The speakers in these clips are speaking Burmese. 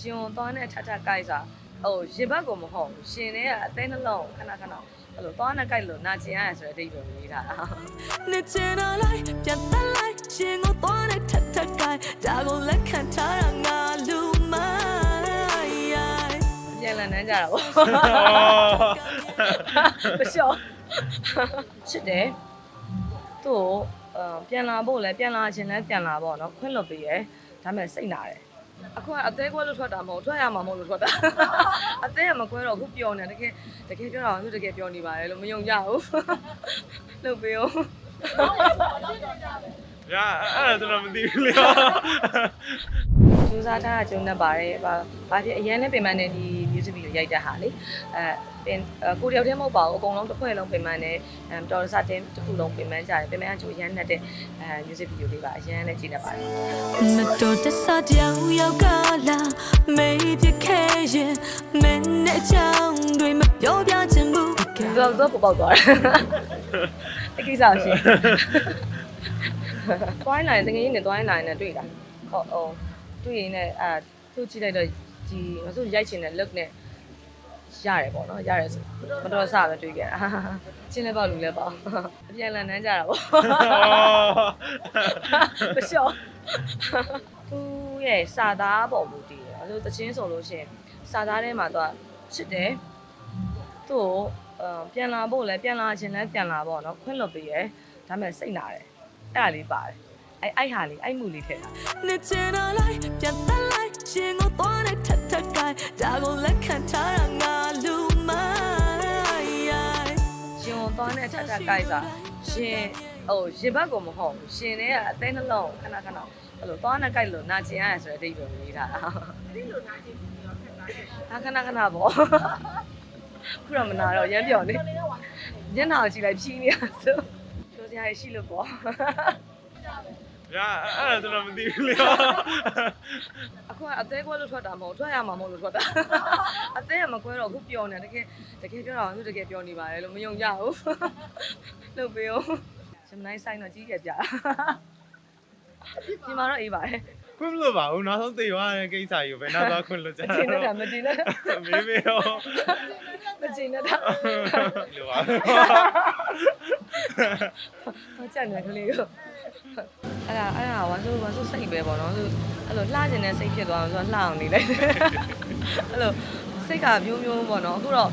ရှင်ကိုသွားနဲ့ထထကိုက်စားဟိုရင်ဘတ်ကိုမဟုတ်ဘူးရှင်နဲ့ကအသေးနှလုံးကိုခဏခဏအဲ့လိုသွားနဲ့ကိုက်လို့နာကျင်ရတယ်ဆိုတဲ့အဓိပ္ပာယ်ကိုရေးထားတာနေချင်တော့လိုက်ပြန်တက်လိုက်ရှင်ကိုသွားတဲ့ထက်ထက်ကိုင်းဒါကိုလက်ခံထားတာငါလူမရိုင်ပြန်လည်နန်းကြတာပေါ့မလျှော့ချစ်တယ်သူ့ကိုအပြန်လာဖို့လဲပြန်လာခြင်းလဲပြန်လာပေါ့နော်ခွင့်လွတ်ပေးရယ်ဒါပေမဲ့စိတ်နာတယ် အခုကအသေးကွဲလို့ထွက်တာမဟုတ်ထွက်ရမှာမဟုတ်လို့ထွက်တာအသေးကမကွဲတော့အခုပျော်နေတကယ်တကယ်ပြောတာအခုတကယ်ပျော်နေပါတယ်လို့မယုံကြဘူးလုပ်ပေးအောင်ညာအဲ့ဒါတော့မသိဘူးလေစူးစမ်းထားတာကျုံနေပါတယ်။ဘာဘာဖြစ်အရန်နဲ့ပင်မနဲ့ဒီ music video ရိုက်တဲ့ဟာလေ။အဲပင်ကိုတယောက်တည်းမဟုတ်ပါဘူးအကုန်လုံးတစ်ဖွဲ့လုံးပင်မနဲ့အဲတော်ရစတင်တစ်ခုလုံးပင်မကြတယ်။ပင်မကကျိုးရန်နဲ့တဲ့အဲ music video လေးပါအရန်နဲ့ကြည့်နေပါတယ်မတော်တဆကြောင်ရောက်ကလာမေးပြခဲ့ရင်မင်းနဲ့ချောင်းတွေမပြောပြချင်ဘူး။သူကတော့ပေါက်သွားတယ်။အကိစ္စရှိ။တွိုင်းလိုက်တကယ်ကြီးနဲ့တွိုင်းလိုက်နဲ့တွေ့တာ။ဟုတ်ဟုတ်တွေ့ရင်လည်းအဲသူ့ကြည့်လိုက်တော့ ဒီမဆိုရိုက်ချင်တဲ့ look နဲ့ရတယ်ပေါ့နော်ရတယ်ဆိုမတော်ဆပဲတွေ့ခဲ့တာချင်းလည်းပေါ့လူလည်းပေါ့အပြန်လည်နန်းကြတာပေါ့မလျှော့သူရဲ့စာသားပေါ်မူတည်တယ်အဲလိုတချင်းဆိုလို့ရှိရင်စာသားထဲမှာတော့ချစ်တယ်သူ့ကိုအပြန်လာဖို့လဲပြန်လာခြင်းလဲပြန်လာပေါ့နော်ခွင့်လွတ်ပေးရယ်ဒါပေမဲ့စိတ်နာတယ်အဲ့ဒါလေးပါတယ်အဲ့အဲ့ဟာလေးအဲ့မှုလေးထည့်တာနေချင်တော့လိုက်ပြန်တက်လိုက်ရှင်ကိုသွားတဲ့ထက်ထက်ကိုင်း ဒါကိုလက်ခံထားတာငါလူမရိုင်ရှင်ကိုသွားနဲ့ထထကိုက်စားရှင်ဟိုရင်ဘတ်ကိုမဟုတ်ဘူးရှင်နဲ့ကအသေးနှလုံးကိုခဏခဏအဲ့လိုသွားနဲ့ကိုက်လို့နာကျင်ရတယ်ဆိုတဲ့အဓိပ္ပာယ်ကိုရေးထားတာအဲ့လိုနာကျင်ပြီးတော့ခက်တာခဏခဏပေါ့ခုတော့မနာတော့ရမ်းပြော်နေညနာကိုကြည့်လိုက်ဖြီးနေရဆိုပြောစရာရှိလို့ပေါ့ ညာအဲ့ဒါတော့မသိဘူးလေအခုကအသေးကွဲလို့ထွက်တာမဟုတ်ထွက်ရမှာမဟုတ်လို့ထွက်တာအသေးကမကွဲတော့အခုပျော်နေတကယ်တကယ်ပြောတာအခုတကယ်ပျော်နေပါတယ်လို့မယုံကြဘူးလုပ်ပေးအောင်ဂျမနိုင်ဆိုင်တော့ကြီးရပြဒီမှာတော့အေးပါတယ်ခွင့်မလို့ပါဘူးနောက်ဆုံးသိသွားတဲ့ကိစ္စကြီးကိုဘယ်နောက်သွားခွင့်လို့ကြမတင်နဲ့တာမတင်နဲ့တာမေးမေးတော့မတင်နဲ့တာလို့ပါ ဟောချက်နေကလေးကိုအဲ့ဒါအဲ့ဒါဝါဆိုဝါဆိုစိတ်ပဲပေါ့နော်ဆိုအဲ့လိုလှကျင်တဲ့စိတ်ဖြစ်သွားအောင်ဆိုတော့လှအောင်နေလိုက်အဲ့လိုစိတ်ကမျိုးမျိုးပေါ့နော်အခုတော့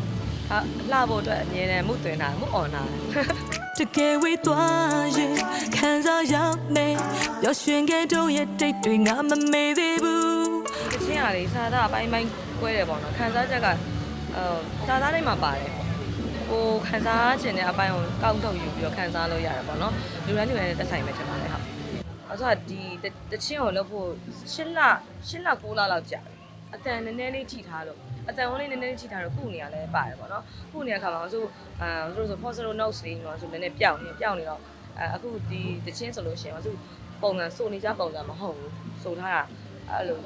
ဟာလှဖို့အတွက်အမြဲတမ်းမှုတွင်တာမှုអော်နာတကယ်ဝေးသွားရင်ခံစားရမယ်ပျော်ရွှင်ခဲ့တော့ရဲ့တိတ်တွေငါမမေ့သေးဘူးဒီချင်းကလေစာသားအပိုင်းပိုင်းကွဲတယ်ပေါ့နော်ခန်းစားချက်ကဟိုစာသားတိုင်းမှာပါတယ် ကိုခန်းစားခြင်းတဲ့အပိုင်းကိုကောက်ထုတ်ယူပြီးတော့ခန်းစားလို့ရတယ်ပေါ့နော်လူတိုင်းလူတိုင်းနဲ့တက်ဆိုင်ပဲထင်ပါတယ်ဟုတ်အဲ့ဆိုဒီတချင်းကိုလုပ်ဖို့၈လ၈လ9လလောက်ကြာတယ်အတန်နည်းနည်းလေးကြည့်ထားလို့အတန်ဝင်လေးနည်းနည်းလေးကြည့်ထားတော့ခုနေရလဲပါတယ်ပေါ့နော်ခုနေရခါမှာဆိုအဲဆိုဆို Fossil Notes လေးတော့ဆိုနည်းနည်းပြောင်းနေပြောင်းနေတော့အဲအခုဒီတချင်းဆိုလို့ရှိရင်ဆိုပုံစံစုံနေကြပုံစံမဟုတ်ဘူးစုံထားတာ အဲ့လို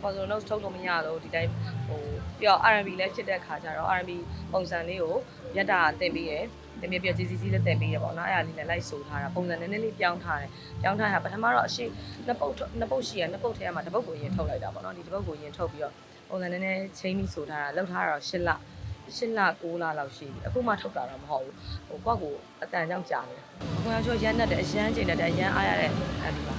Fossil Notes ထုတ်လို့မရလို့ဒီတိုင်းဟိုပြီးတော့ R&B လည်းဖြစ်တဲ့ခါကျတော့ R&B ပုံစံလေးကိုရက်တာတင်ပြီးရယ်တင်ပြီးပြ GCC လည်းတင်ပြီးရပေါ့နော်အဲ့ဒါလေးလည်းလိုက်ဆိုထားတာပုံစံနည်းနည်းလေးပြောင်းထားတယ်ပြောင်းထားတာပထမတော့အရှိနှစ်ပုတ်နှစ်ပုတ်ရှိရနှစ်ပုတ်ထဲမှာတစ်ပုတ်ကိုရင်ထုတ်လိုက်တာပေါ့နော်ဒီတစ်ပုတ်ကိုရင်ထုတ်ပြီးတော့ပုံစံနည်းနည်းချင်းပြီးဆိုထားတာလောက်ထားတာတော့၈လ၈လ9လလောက်ရှိပြီအခုမှထုတ်တာတော့မဟုတ်ဘူးဟိုကောက်ကိုအတန်ကြောင့်ကြာနေတယ်ဘုရားကျော်ရမ်းတတ်တယ်အရမ်းကျင်တတ်တယ်အရမ်းအားရတဲ့အဲ့ဒီပါ